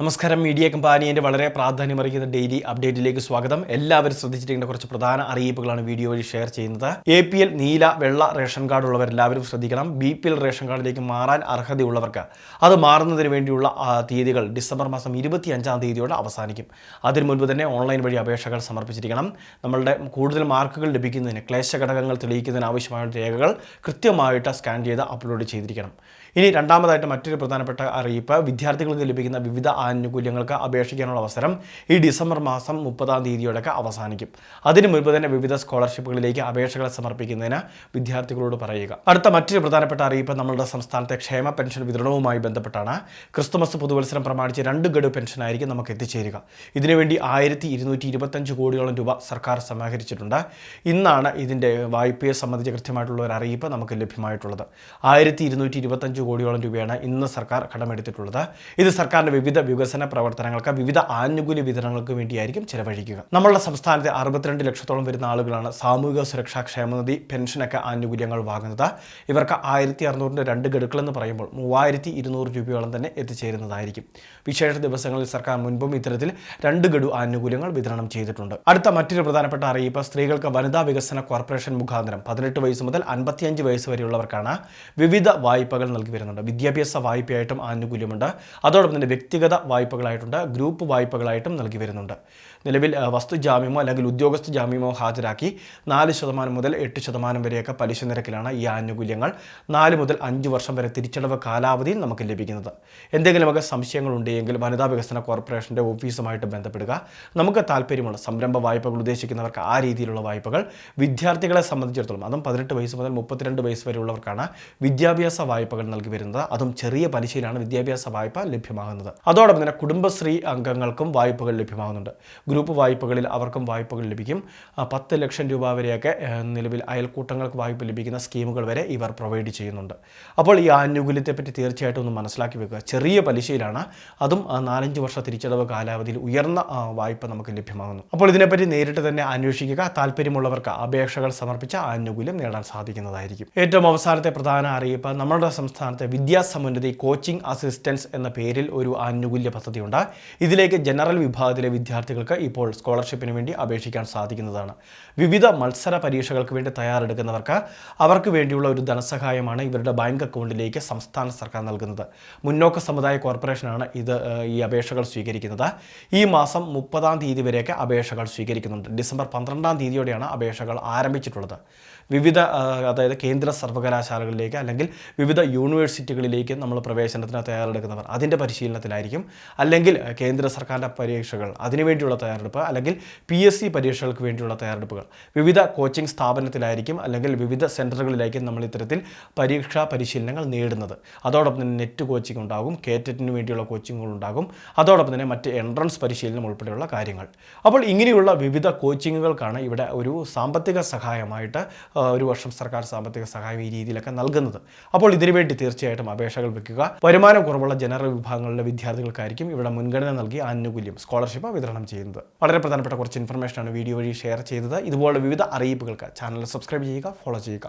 നമസ്കാരം. മീഡിയ കമ്പാനിയന്റെ വളരെ പ്രാധാന്യമറിയിക്കുന്ന ഡെയിലി അപ്ഡേറ്റിലേക്ക് സ്വാഗതം. എല്ലാവരും ശ്രദ്ധിച്ചിരിക്കേണ്ട കുറച്ച് പ്രധാന അറിയിപ്പുകളാണ് വീഡിയോ വഴി ഷെയർ ചെയ്യുന്നത്. എ പി എൽ നീല വെള്ള റേഷൻ കാർഡ് ഉള്ളവരെല്ലാവരും ശ്രദ്ധിക്കണം. ബി പി എൽ റേഷൻ കാർഡിലേക്ക് മാറാൻ അർഹതയുള്ളവർക്ക് അത് മാറുന്നതിന് വേണ്ടിയുള്ള തീയതികൾ ഡിസംബർ മാസം ഇരുപത്തി അഞ്ചാം തീയതിയോടെ അവസാനിക്കും. അതിനു മുൻപ് തന്നെ ഓൺലൈൻ വഴി അപേക്ഷകൾ സമർപ്പിച്ചിരിക്കണം. നമ്മളുടെ കൂടുതൽ മാർക്കുകൾ ലഭിക്കുന്നതിന് ക്ലേശ ഘടകങ്ങൾ തെളിയിക്കുന്നതിന് ആവശ്യമായ രേഖകൾ കൃത്യമായിട്ട് സ്കാൻ ചെയ്ത് അപ്ലോഡ് ചെയ്തിരിക്കണം. ഇനി രണ്ടാമതായിട്ട് മറ്റൊരു പ്രധാനപ്പെട്ട അറിയിപ്പ്. വിദ്യാർത്ഥികൾക്ക് ലഭിക്കുന്ന വിവിധ ആനുകൂല്യങ്ങൾക്ക് അപേക്ഷിക്കാനുള്ള അവസരം ഈ ഡിസംബർ മാസം മുപ്പതാം തീയതിയോടൊക്കെ അവസാനിക്കും. അതിനു മുൻപ് തന്നെ വിവിധ സ്കോളർഷിപ്പുകളിലേക്ക് അപേക്ഷകൾ സമർപ്പിക്കുന്നതിന് വിദ്യാർത്ഥികളോട് പറയുക. അടുത്ത മറ്റൊരു പ്രധാനപ്പെട്ട അറിയിപ്പ് നമ്മളുടെ സംസ്ഥാനത്തെ ക്ഷേമ പെൻഷൻ വിതരണവുമായി ബന്ധപ്പെട്ടാണ്. ക്രിസ്തുമസ് പുതുവത്സരം പ്രമാണിച്ച് രണ്ട് ഗഡു പെൻഷനായിരിക്കും നമുക്ക് എത്തിച്ചേരുക. ഇതിനുവേണ്ടി ആയിരത്തി ഇരുന്നൂറ്റി ഇരുപത്തഞ്ച് കോടിയോളം രൂപ സർക്കാർ സമാഹരിച്ചിട്ടുണ്ട്. ഇന്നാണ് ഇതിന്റെ വായ്പയെ സംബന്ധിച്ച് കൃത്യമായിട്ടുള്ള ഒരു അറിയിപ്പ് നമുക്ക് ലഭ്യമായിട്ടുള്ളത്. ആയിരത്തി ഇരുന്നൂറ്റി ഇരുപത്തഞ്ച് കോടിയോളം രൂപയാണ് ഇന്ന് സർക്കാർ കടമെടുത്തിട്ടുള്ളത്. ഇത് സർക്കാരിന്റെ വിവിധ വികസന പ്രവർത്തനങ്ങൾക്ക് വിവിധ ആനുകൂല്യ വിതരണങ്ങൾക്ക് വേണ്ടിയായിരിക്കും ചെലവഴിക്കുക. നമ്മളുടെ സംസ്ഥാനത്തെ അറുപത്തിരണ്ട് ലക്ഷത്തോളം വരുന്ന ആളുകളാണ് സാമൂഹിക സുരക്ഷാ ക്ഷേമനിധി പെൻഷനൊക്കെ ആനുകൂല്യങ്ങൾ വാങ്ങുന്നത്. ഇവർക്ക് ആയിരത്തി അറുന്നൂറിന്റെ രണ്ട് ഗഡുക്കളെന്ന് പറയുമ്പോൾ മൂവായിരത്തി ഇരുന്നൂറ് രൂപയോളം തന്നെ എത്തിച്ചേരുന്നതായിരിക്കും. വിശേഷ ദിവസങ്ങളിൽ സർക്കാർ മുൻപും ഇത്തരത്തിൽ രണ്ട് ഗഡു ആനുകൂല്യങ്ങൾ വിതരണം ചെയ്തിട്ടുണ്ട്. അടുത്ത മറ്റൊരു പ്രധാനപ്പെട്ട അറിയിപ്പ് സ്ത്രീകൾക്ക് വനിതാ വികസന കോർപ്പറേഷൻ മുഖാന്തരം പതിനെട്ട് വയസ്സ് മുതൽ അൻപത്തിയഞ്ച് വയസ്സ് വരെയുള്ളവർക്കാണ് വിവിധ വായ്പകൾ നൽകി വരുന്നുണ്ട്. വിദ്യാഭ്യാസ വായ്പയായിട്ടും ആനുകൂല്യമുണ്ട്. അതോടൊപ്പം തന്നെ വ്യക്തിഗത വായ്പകളായിട്ടുണ്ട്. ഗ്രൂപ്പ് വായ്പകളായിട്ടും നൽകി വരുന്നുണ്ട്. നിലവിൽ വസ്തു ജാമ്യമോ അല്ലെങ്കിൽ ഉദ്യോഗസ്ഥ ജാമ്യമോ ഹാജരാക്കി നാല് ശതമാനം മുതൽ എട്ട് ശതമാനം വരെയൊക്കെ പലിശ നിരക്കിലാണ് ഈ ആനുകൂല്യങ്ങൾ നാല് മുതൽ അഞ്ച് വർഷം വരെ തിരിച്ചടവ് കാലാവധിയിൽ നമുക്ക് ലഭിക്കുന്നത്. എന്തെങ്കിലുമൊക്കെ സംശയങ്ങളുണ്ടെങ്കിൽ വനിതാ വികസന കോർപ്പറേഷന്റെ ഓഫീസുമായിട്ട് ബന്ധപ്പെടുക. നമുക്ക് താല്പര്യമുള്ള സംരംഭ വായ്പകൾ ഉദ്ദേശിക്കുന്നവർക്ക് ആ രീതിയിലുള്ള വായ്പകൾ വിദ്യാർത്ഥികളെ സംബന്ധിച്ചിടത്തോളം അതും പതിനെട്ട് വയസ്സ് മുതൽ മുപ്പത്തിരണ്ട് വയസ്സ് വരെയുള്ളവർക്കാണ് വിദ്യാഭ്യാസ വായ്പകൾ നൽകി വരുന്നത്. അതും ചെറിയ പലിശയിലാണ് വിദ്യാഭ്യാസ വായ്പ ലഭ്യമാകുന്നത്. അതോടൊപ്പം തന്നെ കുടുംബശ്രീ അംഗങ്ങൾക്കും വായ്പകൾ ലഭ്യമാകുന്നുണ്ട്. ഗ്രൂപ്പ് വായ്പകളിൽ അവർക്കും വായ്പകൾ ലഭിക്കും. പത്ത് ലക്ഷം രൂപ വരെയൊക്കെ നിലവിൽ അയൽക്കൂട്ടങ്ങൾക്ക് വായ്പ ലഭിക്കുന്ന സ്കീമുകൾ വരെ ഇവർ പ്രൊവൈഡ് ചെയ്യുന്നുണ്ട്. അപ്പോൾ ഈ ആനുകൂല്യത്തെപ്പറ്റി തീർച്ചയായിട്ടും ഒന്ന് മനസ്സിലാക്കി വെക്കുക. ചെറിയ പലിശയിലാണ്. അതും നാലഞ്ച് വർഷ തിരിച്ചടവ് കാലാവധിയിൽ ഉയർന്ന വായ്പ നമുക്ക് ലഭ്യമാകുന്നു. അപ്പോൾ ഇതിനെപ്പറ്റി നേരിട്ട് തന്നെ അന്വേഷിക്കുക. താല്പര്യമുള്ളവർക്ക് അപേക്ഷകൾ സമർപ്പിച്ച ആനുകൂല്യം നേടാൻ സാധിക്കുന്നതായിരിക്കും. ഏറ്റവും അവസാനത്തെ പ്രധാന അറിയിപ്പ് നമ്മുടെ സംസ്ഥാനത്തെ വിദ്യാസമുന്നതി കോച്ചിംഗ് അസിസ്റ്റൻസ് എന്ന പേരിൽ ഒരു ആനുകൂല്യ പദ്ധതിയുണ്ട്. ഇതിലേക്ക് ജനറൽ വിഭാഗത്തിലെ വിദ്യാർത്ഥികൾക്ക് ഇപ്പോൾ സ്കോളർഷിപ്പിന് വേണ്ടി അപേക്ഷിക്കാൻ സാധിക്കുന്നതാണ്. വിവിധ മത്സര പരീക്ഷകൾക്ക് വേണ്ടി തയ്യാറെടുക്കുന്നവർക്ക് അവർക്ക് വേണ്ടിയുള്ള ഒരു ധനസഹായമാണ് ഇവരുടെ ബാങ്ക് അക്കൗണ്ടിലേക്ക് സംസ്ഥാന സർക്കാർ നൽകുന്നത്. മുന്നോക്ക സമുദായ കോർപ്പറേഷനാണ് ഇത് ഈ അപേക്ഷകൾ സ്വീകരിക്കുന്നത്. ഈ മാസം മുപ്പതാം തീയതി വരെയൊക്കെ അപേക്ഷകൾ സ്വീകരിക്കുന്നുണ്ട്. ഡിസംബർ പന്ത്രണ്ടാം തീയതിയോടെയാണ് അപേക്ഷകൾ ആരംഭിച്ചിട്ടുള്ളത്. വിവിധ അതായത് കേന്ദ്ര സർവകലാശാലകളിലേക്ക് അല്ലെങ്കിൽ വിവിധ യൂണിവേഴ്സിറ്റികളിലേക്ക് നമ്മൾ പ്രവേശനത്തിന് തയ്യാറെടുക്കുന്നവർ അതിന്റെ പരിശീലനത്തിലായിരിക്കും. അല്ലെങ്കിൽ കേന്ദ്ര സർക്കാരിന്റെ പരീക്ഷകൾ അതിനുവേണ്ടിയുള്ള തയ്യാറെടുപ്പ് അല്ലെങ്കിൽ പി എസ് സി പരീക്ഷകൾക്ക് വേണ്ടിയുള്ള തയ്യാറെടുപ്പുകൾ. വിവിധ കോച്ചിങ് സ്ഥാപനത്തിലായിരിക്കും അല്ലെങ്കിൽ വിവിധ സെന്ററുകളിലായിരിക്കും നമ്മൾ ഇത്തരത്തിൽ പരീക്ഷാ പരിശീലനങ്ങൾ നേടുന്നത്. അതോടൊപ്പം തന്നെ നെറ്റ് കോച്ചിങ് ഉണ്ടാകും കേറ്ററ്റിന് വേണ്ടിയുള്ള കോച്ചിങ്ങുകൾ ഉണ്ടാകും. അതോടൊപ്പം തന്നെ മറ്റ് എൻട്രൻസ് പരിശീലനം ഉൾപ്പെടെയുള്ള കാര്യങ്ങൾ. അപ്പോൾ ഇങ്ങനെയുള്ള വിവിധ കോച്ചിങ്ങുകൾക്കാണ് ഇവിടെ ഒരു സാമ്പത്തിക സഹായമായിട്ട് ഒരു വർഷം സർക്കാർ സാമ്പത്തിക സഹായം ഈ രീതിയിലൊക്കെ നൽകുന്നത്. അപ്പോൾ ഇതിനുവേണ്ടി തീർച്ചയായിട്ടും അപേക്ഷകൾ വെക്കുക. വരുമാനം കുറവുള്ള ജനറൽ വിഭാഗങ്ങളിലെ വിദ്യാർത്ഥികൾക്കായിരിക്കും ഇവിടെ മുൻഗണന നൽകി ആനുകൂല്യം സ്കോളർഷിപ്പ് വിതരണം ചെയ്യുന്നത്. വളരെ പ്രധാനപ്പെട്ട കുറച്ച് ഇൻഫർമേഷനാണ് വീഡിയോ വഴി ഷെയർ ചെയ്തത്. ഇതുപോലെ വിവിധ അറിയിപ്പുകൾക്ക് ചാനൽ സബ്സ്ക്രൈബ് ചെയ്യുക ഫോളോ ചെയ്യുക.